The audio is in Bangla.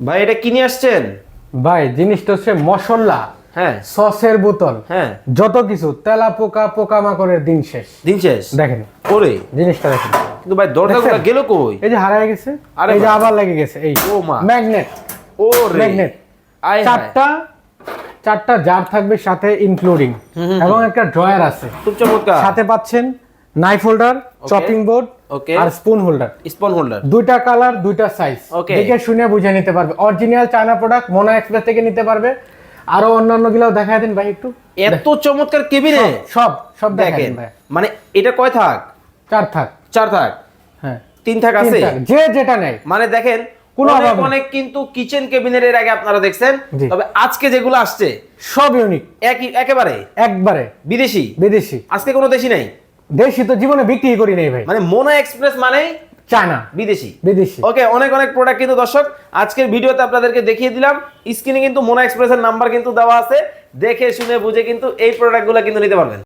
ভাই এটা কিনে আসছেন? ভাই জিনিসটা হচ্ছে মশলা হ্যাঁ। সসের বোতল হ্যাঁ। যত কিছু তেলা পোকা পোকামাকড়ের দিন শেষ। দিন শেষ? দেখেন। ওরে। জিনিসটা দেখেন। কিন্তু ভাই দরজা দেখছেন? গেল কই? এই যে হারায় গেছে আরে এই যে আবার লেগে গেছে এই ও মা। ম্যাগনেট। ও রে ম্যাগনেট চারটা চারটা জার থাকবে সাথে ইনক্লুডিং এবং একটা ড্রয়ার আছে। খুব চমৎকার। সাথে পাচ্ছেন knife holder chopping board Okay. আর স্পুন হোল্ডার স্পন হোল্ডার দুইটা কালার দুইটা সাইজ Okay. দেখে শুনে বুঝে নিতে পারবে। Original China product Mona Express থেকে নিতে পারবে। আরও অন্যান্য গুলাও দেখায় দিন ভাই একটু। এত চমৎকার কেবিনে? সব সব দেখেন। মানে এটা কয় থাক? চার থাক। চার থাক? হ্যাঁ। তিন থাক আছে? যে যেটা নেয়। মানে দেখেন কোনো অভাব অনেক কিন্তু কিচেন কেবিনের এর আগে আপনারা দেখছেন। তবে আজকে যেগুলো আসছে সব ইউনিক একই একেবারে? একবারে। বিদেশি? বিদেশি। আজকে কোনো দেশি নাই? দেশি তো জীবনে বিক্রি করি নেই ভাই। মানে মোনা এক্সপ্রেস মানে চায়না। বিদেশি। বিদেশি। ওকে অনেক অনেক প্রোডাক্ট কিন্তু দর্শক আজকের ভিডিওতে আপনাদেরকে দেখিয়ে দিলাম। স্ক্রিনে কিন্তু মোনা এক্সপ্রেসের নাম্বার কিন্তু দেওয়া আছে। দেখে শুনে বুঝে কিন্তু এই প্রোডাক্টগুলো কিন্তু নিতে পারবেন।